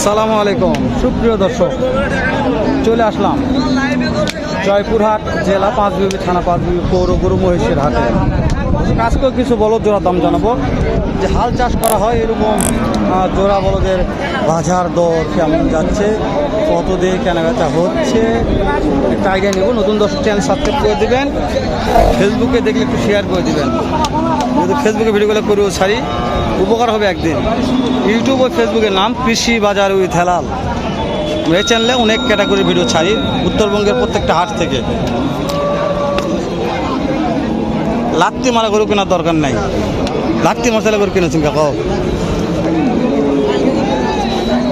আসসালামু আলাইকুম। সুপ্রিয় দর্শক, চলে আসলাম জয়পুরহাট জেলা পাঁচ পাঁচবিবি থানা পাঁচ পাঁচবিবি পৌর গরু মহিষের হাটে আজকেও কিছু বলদ জোড়া দাম জানাব। যে হাল চাষ করা হয় এরকম জোড়া বলদের বাজার দর কেমন যাচ্ছে? কত দিয়ে কেনাবেচা হচ্ছে, একটা আইডিয়া নেব, নতুন দর্শক চ্যানেল সাবস্ক্রাইব করে দেবেন ফেসবুকে দেখলে একটু শেয়ার করে দেবেন। যদি ফেসবুকে ভিডিওগুলো করেও ছাড়ি, উপকার হবে একদিন। ইউটিউব ও ফেসবুকের নাম কৃষি বাজার উইথ হেলাল। এই চ্যানেলে অনেক ক্যাটাগরির ভিডিও ছাড়ি, উত্তরবঙ্গের প্রত্যেকটা হাট থেকে। লাত্তি মারা গরু কেনার দরকার নাই। লাত্তি মশলা গরু কিনেছেন কাকা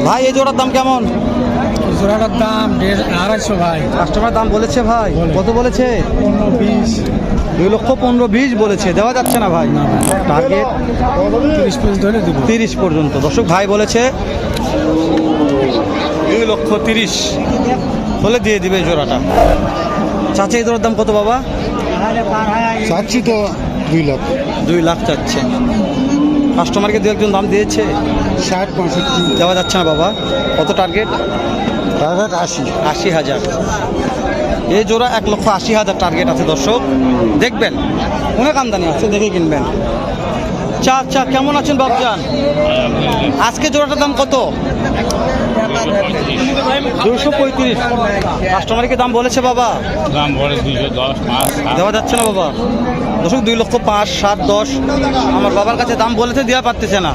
ভাই, এই জোড়ার দাম কেমন? জোড়াটার দাম দেড় আড়াইশো ভাই। কাস্টমার দাম বলেছে ভাই। কত বলেছে? পনেরো বিশ। দুই লক্ষ পনেরো বিশ বলেছে। দেওয়া যাচ্ছে না ভাই। টার্গেট তিরিশ পিস ধরে দিব। তিরিশ পর্যন্ত। দর্শক ভাই বলেছে দুই লক্ষ তিরিশ হলে দিয়ে দিবে এই জোড়াটা। চাচা এই জোড়ার দাম কত বাবা? চাচ্ছি তো দুই লাখ। দুই লাখ চাচ্ছে। কাস্টমারকে দু একজন দাম দিয়েছে? ষাট পঁয়ষট্টি। দেওয়া যাচ্ছে না বাবা। কত টার্গেট আশি। আশি হাজার। এই জোড়া এক লক্ষ আশি হাজার টার্গেট আছে দর্শক। দেখবেন অনেক আমদানি আছে দেখে কিনবেন। চা চা কেমন আছেন বাবজান আজকে জোড়াটার দাম কত? দুশো পঁয়ত্রিশ। কাস্টমারকে দাম বলেছে বাবা। দাম পড়ে দুশো দশ দেওয়া যাচ্ছে না বাবা। দশক দুই লক্ষ পাঁচ সাত দশ। আমার বাবার কাছে দাম বলেছে দেওয়া পারতেছে না।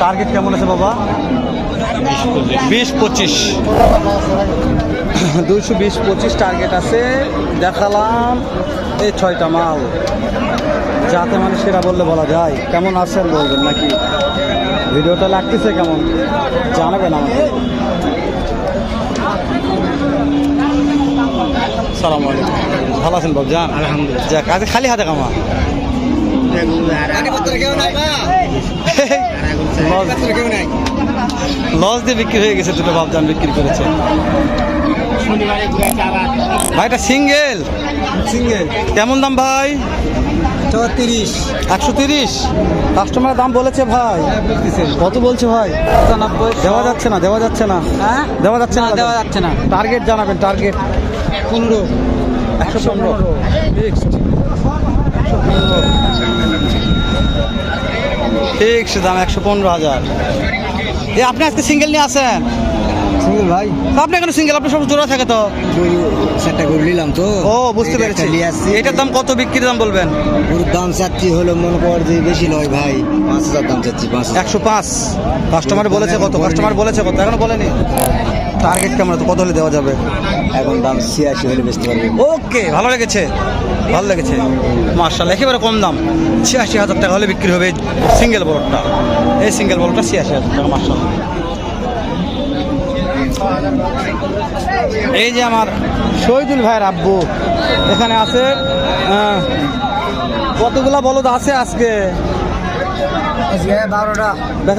টার্গেট কেমন আছে বাবা? বিশ পঁচিশ। দুইশো বিশ পঁচিশ টার্গেট আছে। দেখালাম এই ছয়টা মাল। যাতে মানে সেরা বললে বলা যায়। কেমন আছেন বলবেন নাকি? ভিডিওটা লাগতেছে কেমন? জানাবেন আমাকে। সালাম আলাইকুম। ভালো আছেন বাবজান আলহামদুলিল্লাহ। যাক আজ খালি হাতে কামা। লস দিয়ে বিক্রি হয়ে গেছে দুটো বাবজান বিক্রি করেছে। ভাইটা সিঙ্গেল? সিঙ্গেল। কেমন দাম ভাই? চৌত্রিশ। একশো তিরিশ? কাস্টমার দাম বলেছে ভাই। কত বলছে ভাই? দেওয়া যাচ্ছে না দেওয়া যাচ্ছে না। হ্যাঁ? দেওয়া যাচ্ছে না দেওয়া যাচ্ছে না। টার্গেট জানাবেন টার্গেট পনেরো। একশো পনেরো। ফিক্স দাম একশো পনেরো হাজার। এ আপনি আজকে সিঙ্গেল নিয়ে আসেন সিঙ্গেল ভাই। আপনি এখানে সিঙ্গেল আপনি সব জোড়া থাকে তো? সেটা করে নিলাম তো। ও বুঝতে পেরেছি। এটার দাম কত বিক্রির দাম বলবেন? ওর দাম চাচ্ছি হলো মনে কর যে বেশি নয় ভাই পাঁচ হাজার দাম চাচ্ছি পাঁচ একশো পাঁচ। কাস্টমার বলেছে কত? কাস্টমার বলেছে কত? এখনও বলেনি? টার্গেট কেমন তো কত হলে দেওয়া যাবে? এখন দাম ছিয়াশি হলে বেচতে পারবে। ওকে ভালো লেগেছে। ভালো লেগেছে। মার্শাল একেবারে কম দাম। ছিয়াশি হাজার টাকা হলে বিক্রি হবে সিঙ্গেল বলটা এই সিঙ্গেল বলটা ছিয়াশি হাজার টাকা মার্শাল এই যে আমার শহীদুল ভাইয়ের আব্বু এখানে আছে কতগুলা বলদ আছে আজকে? বারোটা।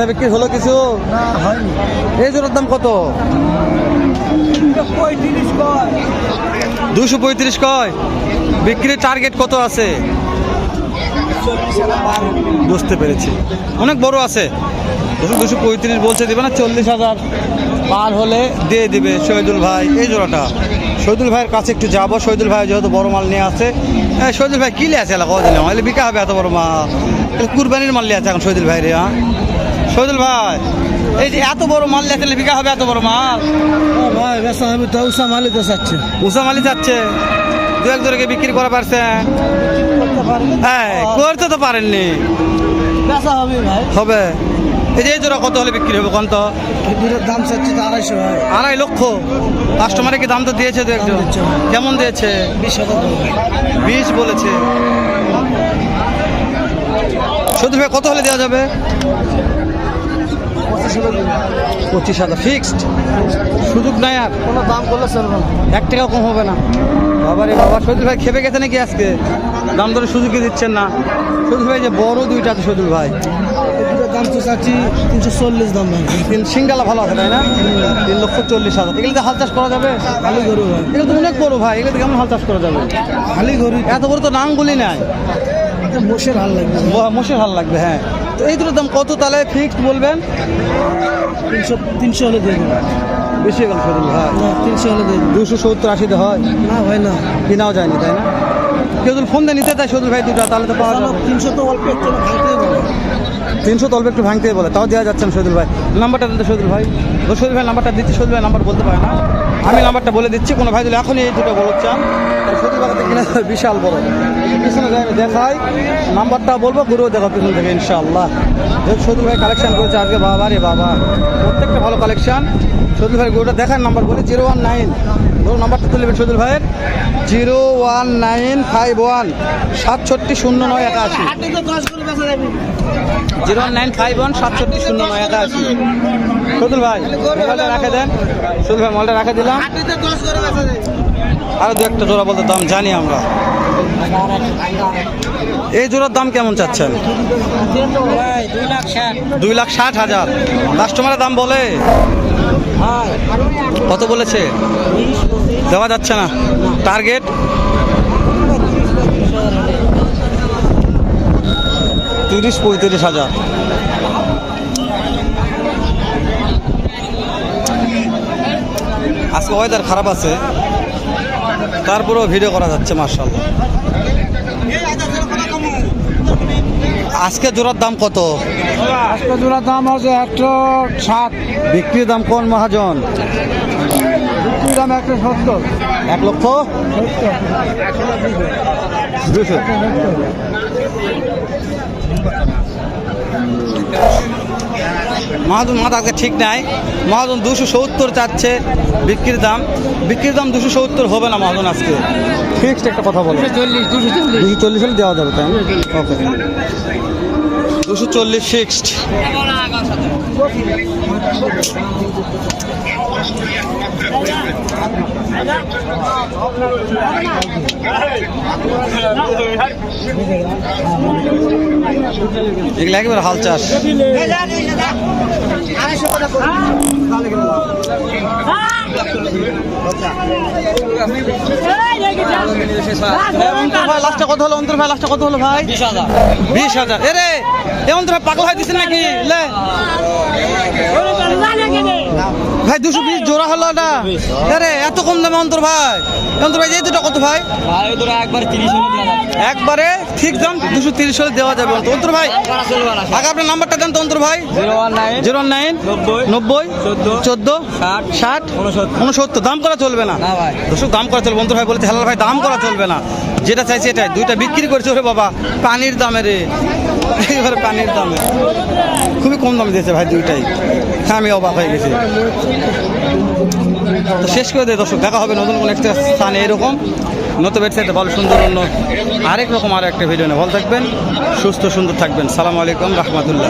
বিক্রি হলো কিছু? না হয়নি। এই জোরের দাম কত? দুশো পঁয়ত্রিশ কয়? বিক্রির টার্গেট কত আছে? বুঝতে পেরেছি। অনেক বড় আছে। দুশো দুশো পঁয়ত্রিশ বলছে দিবে না চল্লিশ হাজার পার হলে দিয়ে দিবে শহীদুল ভাই। এই জোড়াটা। শহীদুল ভাইয়ের কাছে একটু যাব। শহীদুল ভাই যেহেতু বড় মাল নিয়ে আসে হ্যাঁ শহীদুল ভাই কিলে আছে এলাকা? দিলে এলে বিকা হবে এত বড় মাল। কুরবানির মাল আছে এখন শহীদুল ভাই রে হ্যাঁ? শহীদুল ভাই এই যে এত বড় মাল আসলে বিকা হবে এত বড় মাল? ভাই বেসা হবে তো উষা মালি তো চাচ্ছে। উষা মালি যাচ্ছে দু এক জোড়াকে বিক্রি করা পারছে। হ্যাঁ করতে তো পারেননি। বেসা হবে ভাই। হবে। এই যে এই জোড়া কত হলে বিক্রি হবে কোন তো দাম চাচ্ছি তো আড়াইশো ভাই। আড়াই লক্ষ। কাস্টমারে কি দাম তো দিয়েছে দু একজন। কেমন দিয়েছে? বিশ হাজার বিশ বলেছে। শুধু ভাই কত হলে দেওয়া যাবে? পঁচিশ হাজার। ফিক্সড? সুযোগ নাই আর। কোনো দাম করলে চলবে না। এক টাকাও কম হবে না। বাবারে বাবা সজুল ভাই খেপে গেছে নাকি আজকে? দাম ধরে সুযোগই দিচ্ছেন না? সজুল ভাই যে বড় দুইটা আছে সজুল ভাই। দাম তো চাচ্ছি তিনশো চল্লিশ দাম ভাই তিন সিঙ্গালা ভালো আছে তাই না? তিন লক্ষ চল্লিশ হাজার। এগুলো হাল চাষ করা যাবে? খালি গরু ভাই। এগুলো তো অনেক বড় ভাই এগুলো কেমন হাল চাষ করা যাবে? খালি গরু। এত বড় তো নাঙ্গুলি নাই। মোষের হাল লাগবে। মোষের হাল লাগবে হ্যাঁ। তো এই দুটোর দাম কত তাহলে ফিক্সড বলবেন? তিনশো তিনশো হলে দিয়ে দেবো। বেশি গেল শরীর ভাই তিনশো হলে দিয়ে দুশো সত্তর আশিতে হয়? না হয় না। কেনাও যায়নি তাই না? কেউ যদি ফোন দিয়ে নিতে চায় সদুল ভাই দুটো তাহলে তো পাওয়া যাবে। তিনশো তো অল্প একটু ভাঙতে হবে তিনশো তলবে একটু ভাঙতে বলে তাও দেওয়া যাচ্ছে না শহীদুল ভাই। নাম্বারটা দিতে শহীদুল ভাই। ও শহীদুল ভাই নাম্বারটা দিচ্ছি শহীদুল ভাই নাম্বার বলতে পারে না। আমি নাম্বারটা বলে দিচ্ছি কোনো ভাই যদি এখনই এই দুটো বলো চান শহীদুল ভাই কিনে বিশাল বড়। পিছনে যাই দেখাই। নাম্বারটা বলব ঘুরেও দেখো পিছন থেকে, ইনশাআল্লাহ। শহীদুল ভাই কালেকশন করেছে আজকে, বাবা রে বাবা। প্রত্যেকটা ভালো কালেকশন শহীদুল ভাই গরুটা দেখার নাম্বার বলে, জিরো ওয়ান নাইন। ধরুন নাম্বারটা তুলবেন শহীদুল ভাইয়ের। Zero one nine five one, সাতষট্টি শূন্য নয় একাশি। Zero one nine five one, সাতষট্টি শূন্য নয় একাশি। সদুল ভাই, মোবাইলটা রাখে দেন। সদুল ভাই, মোবাইলটা রাখে দিলাম। আরও দু একটা জোড়া বলতে দাম জানি আমরা। এই জোড়ার দাম কেমন চাচ্ছেন? দুই লাখ ষাট হাজার। কাস্টমারের দাম বলে? কত বলেছে? দেওয়া যাচ্ছে না। টার্গেট তিরিশ পঁয়ত্রিশ হাজার। আজকে ওয়েদার খারাপ আছে। তারপরেও ভিডিও করা যাচ্ছে মার্শাল আজকে জোড়ার দাম কত? আজকে জোড়ার দাম হচ্ছে একশো ষাট। বিক্রির দাম কোন মহাজন? বিক্রির দাম একশো সত্তর। এক লক্ষ? দুশো। মহাজন মাথা আজকে ঠিক নাই। মহাজন দুশো সত্তর চাচ্ছে বিক্রির দাম। বিক্রির দাম দুশো সত্তর হবে না মহাজন আজকে। ফিক্সড একটা কথা বলো। চল্লিশ দুশো চল্লিশ। দুশো চল্লিশ হলে দেওয়া যাবে তাই ওকে দুশো চল্লিশ ফিক্সড এগুলো একেবারে হাল চাষ। অন্তর ভাই লাস্টটা কত হলো? অন্তর ভাই লাস্টটা কত হলো ভাই? বিশ হাজার। বিশ এ রে এ অন্তর ভাই পাগল হয়ে দিচ্ছে নাকি? লে। ভাই দুশো বিশ জোড়া হলো এটা আরে এত কম দামে অন্তর ভাই। অন্তর ভাই এই দুটো কত ভাই? একবার তিরিশ একবারে ঠিক দাম দুশো তিরিশ হলে দেওয়া যাবে অন্তর ভাই আগে আপনার নাম্বারটা দেন তো অন্তর ভাই। জিরো নাইন জিরো নাইন নব্বই চোদ্দ চোদ্দ ষাট উনসত্তর। দাম করা চলবে না। না ভাই। দর্শক দাম করা চলবে। অন্তর ভাই বলতে হেলাল ভাই দাম করা চলবে না। যেটা চাইছে এটাই। দুইটা বিক্রি করেছে ওরে বাবা। পানির দামে রে। এবারে পানির দামে। খুবই কম দামে দিয়েছে ভাই দুইটাই। হ্যাঁ আমি অবাক হয়ে গেছি। তো শেষ করে দেয় দর্শক, দেখা হবে নতুন কোনো একটা স্থানে এরকম। নতুন ওয়েবসাইটে ভালো সুন্দর অন্য আরেক রকম আরও একটা ভিডিও নিয়ে। ভালো থাকবেন, সুস্থ সুন্দর থাকবেন। সালাম আলাইকুম, রহমতুল্লাহ।